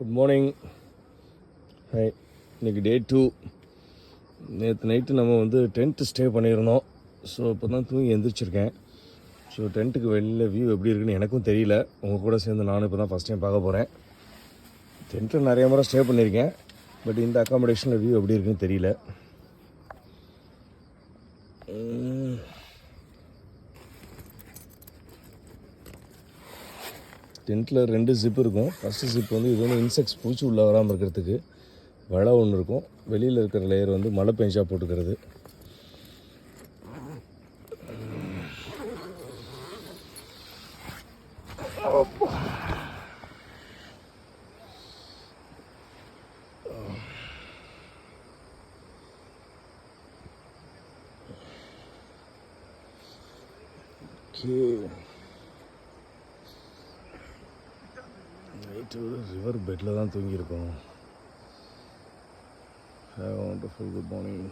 Good morning hi இன்னைக்கு டே two நேற்று night நம்ம வந்து டென்ட்டு ஸ்டே பண்ணியிருந்தோம். ஸோ இப்போ தான் தூங்கி எந்திரிச்சிருக்கேன். ஸோ டென்ட்டுக்கு வெளியில் வியூ எப்படி இருக்குன்னு எனக்கும் தெரியல. உங்கள் கூட சேர்ந்து நானும் இப்போ தான் ஃபஸ்ட் டைம் பார்க்க போகிறேன் டென்ட்டில் நிறைய முறை ஸ்டே பண்ணியிருக்கேன். பட் இந்த அக்காமடேஷனில் வியூ எப்படி இருக்குன்னு தெரியல. டென்ட்டில் ரெண்டு ஜிப் இருக்கும். ஃபஸ்ட்டு ஜிப் வந்து இது வந்து இன்செக்ட்ஸ் பூச்சி உள்ளே வராமல் இருக்கிறதுக்கு வலை ஒன்று இருக்கும். வெளியில் இருக்கிற லேயர் வந்து மழை பெஞ்சா போட்டுக்கிறது. Okay. நைட்டு ரிவர் பெட்டில் தான் தூங்கியிருக்கோம். Have wonderful good morning